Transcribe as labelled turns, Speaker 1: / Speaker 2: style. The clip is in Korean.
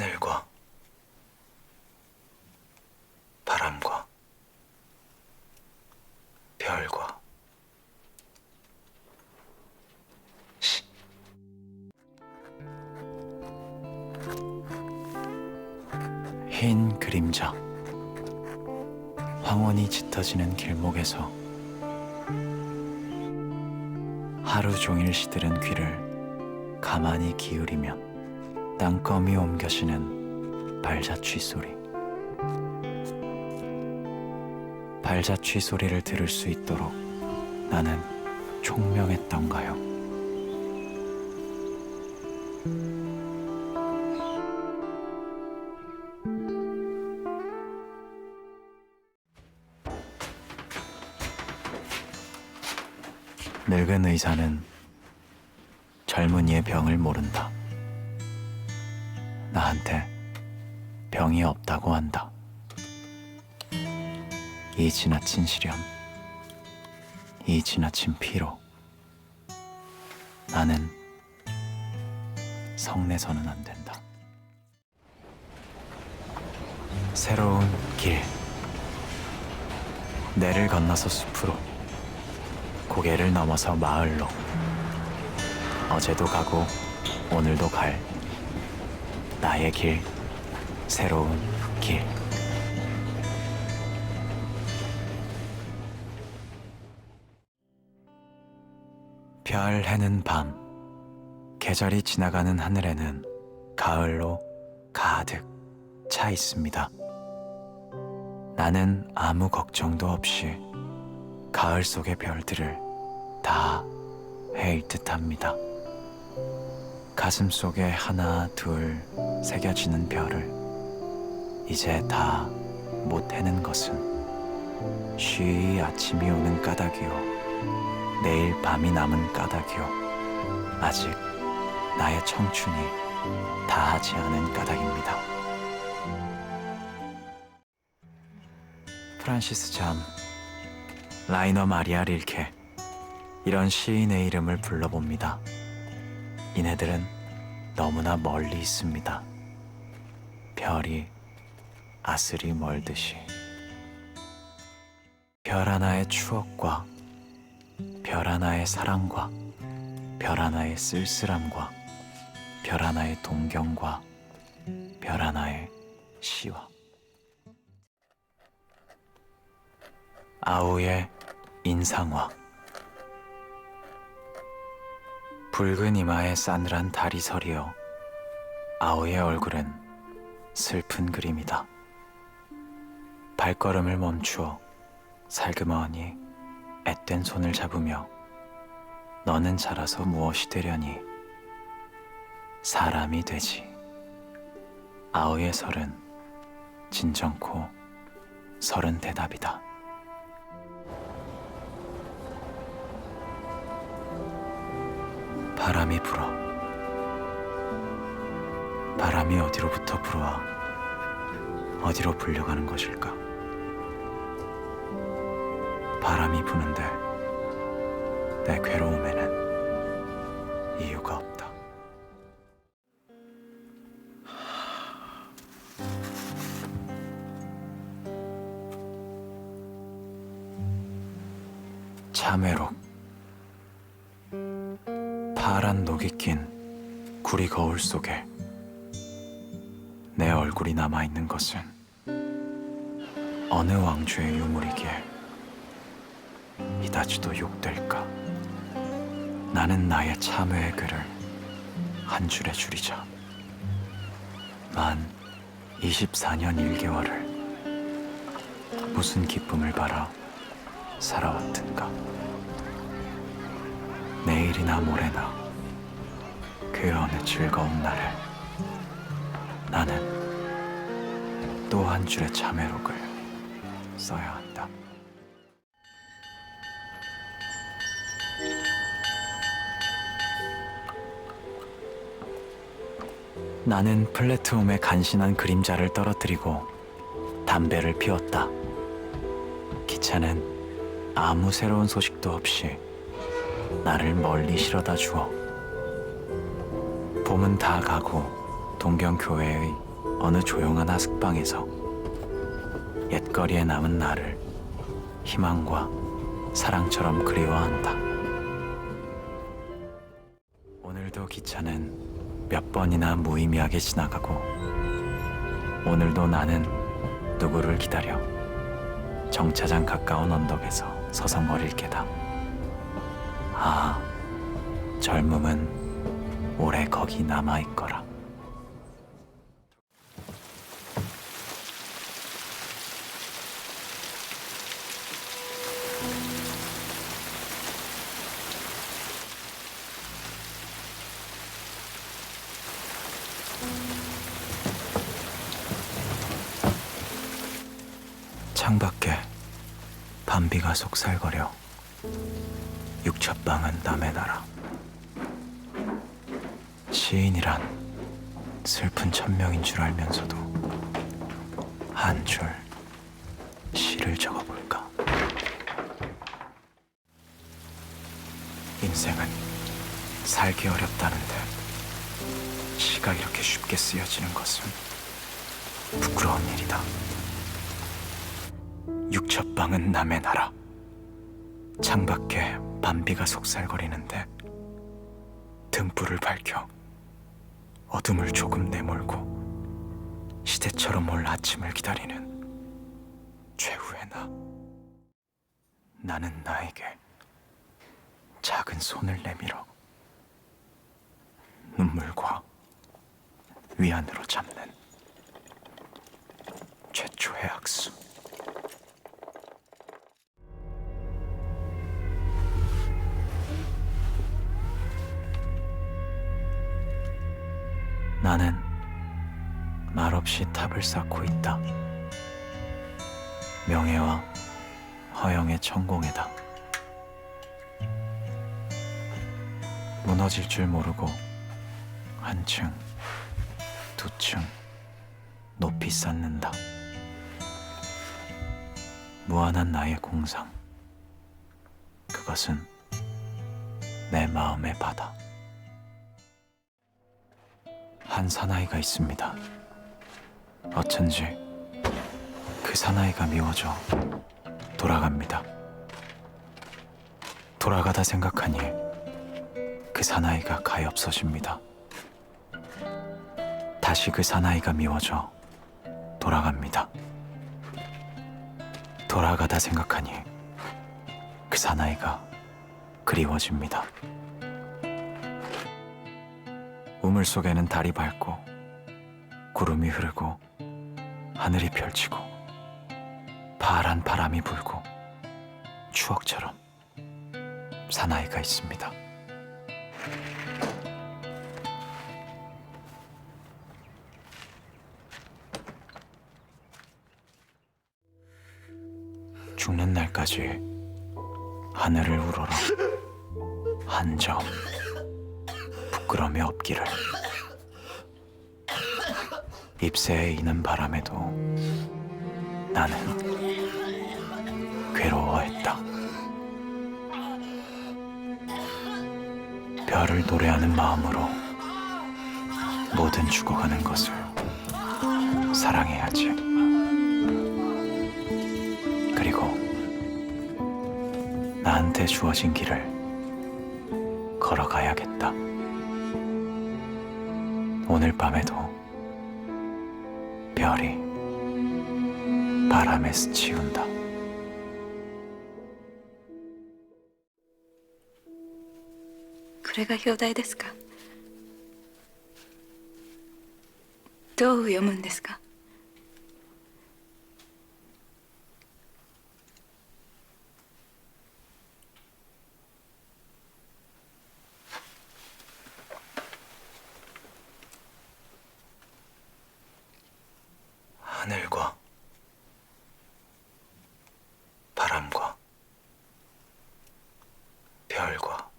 Speaker 1: 하늘과 바람과 별과 시. 흰 그림자 황혼이 짙어지는 길목에서 하루 종일 시들은 귀를 가만히 기울이면 땅거미 옮겨지는 발자취 소리 발자취 소리를 들을 수 있도록 나는 총명했던가요? 늙은 의사는 젊은이의 병을 모른다. 나한테 병이 없다고 한다. 이 지나친 시련, 이 지나친 피로. 나는 성내서는 안 된다. 새로운 길. 내를 건너서 숲으로. 고개를 넘어서 마을로. 어제도 가고 오늘도 갈 나의 길, 새로운 길. 별 해는 밤, 계절이 지나가는 하늘에는 가을로 가득 차 있습니다. 나는 아무 걱정도 없이 가을 속의 별들을 다 헤일 듯합니다. 가슴 속에 하나, 둘 새겨지는 별을 이제 다 못 해는 것은 쉬이 아침이 오는 까닭이요. 내일 밤이 남은 까닭이요. 아직 나의 청춘이 다하지 않은 까닭입니다. 프란시스 잠, 라이너 마리아 릴케 이런 시인의 이름을 불러봅니다. 이네들은 너무나 멀리 있습니다. 별이 아슬이 멀듯이. 별 하나의 추억과 별 하나의 사랑과 별 하나의 쓸쓸함과 별 하나의 동경과 별 하나의 시와. 아우의 인상화 붉은 이마에 싸늘한 서리어 아우의 얼굴은 슬픈 그림이다. 발걸음을 멈추어 살그머니 앳된 손을 잡으며 너는 자라서 무엇이 되려니 사람이 되지. 아우의 설은 진정코 설은 대답이다. 바람이 불어. 바람이 어디로부터 불어와 어디로 불려가는 것일까? 바람이 부는데 내 괴로움에는 이유가 없다. 참외록 파란 녹이 낀 구리 거울 속에 내 얼굴이 남아있는 것은 어느 왕주의 유물이기에 이다지도 욕될까? 나는 나의 참회의 글을 한 줄에 줄이자. 만 24년 1개월을 무슨 기쁨을 바라 살아왔든가? 내일이나 모레나 그 어느 즐거운 날에 나는 또 한 줄의 참회록을 써야 한다. 나는 플래트홈의 간신한 그림자를 떨어뜨리고 담배를 피웠다. 기차는 아무 새로운 소식도 없이 나를 멀리 실어다 주어 봄은 다 가고 동경 교회의 어느 조용한 하숙방에서 옛거리에 남은 나를 희망과 사랑처럼 그리워한다. 오늘도 기차는 몇 번이나 무의미하게 지나가고 오늘도 나는 누구를 기다려 정차장 가까운 언덕에서 서성거릴 게다. 아, 젊음은 오래 거기 남아 있거라. 창밖에 밤비가 속살거려 육첩방은 남의 나라 시인이란 슬픈 천명인 줄 알면서도 한 줄 시를 적어볼까 인생은 살기 어렵다는데 시가 이렇게 쉽게 쓰여지는 것은 부끄러운 일이다 육첩방은 남의 나라. 창밖에 밤비가 속살거리는데 등불을 밝혀 어둠을 조금 내몰고 시대처럼 올 아침을 기다리는 최후의 나. 나는 나에게 작은 손을 내밀어 눈물과 위안으로 잡는 최초의 악수. 나는 말없이 탑을 쌓고 있다. 명예와 허영의 천공에다. 무너질 줄 모르고 한 층, 두 층 높이 쌓는다. 무한한 나의 공상. 그것은 내 마음의 바다. 한 사나이가 있습니다. 어쩐지 그 사나이가 미워져 돌아갑니다. 돌아가다 생각하니 그 사나이가 가엾어집니다. 다시 그 사나이가 미워져 돌아갑니다. 돌아가다 생각하니 그 사나이가 그리워집니다. 우물 속에는 달이 밝고 구름이 흐르고 하늘이 펼치고 파란 바람이 불고 추억처럼 사나이가 있습니다. 죽는 날까지 하늘을 우러러 한 점 부끄럼이 없기를. 잎새에 이는 바람에도 나는 괴로워했다. 별을 노래하는 마음으로 모든 죽어가는 것을 사랑해야지. 그리고 나한테 주어진 길을 걸어가야겠다. 오늘 밤에도 별이 바람에 스치운다.
Speaker 2: これが表題ですかどう読むんですか 결과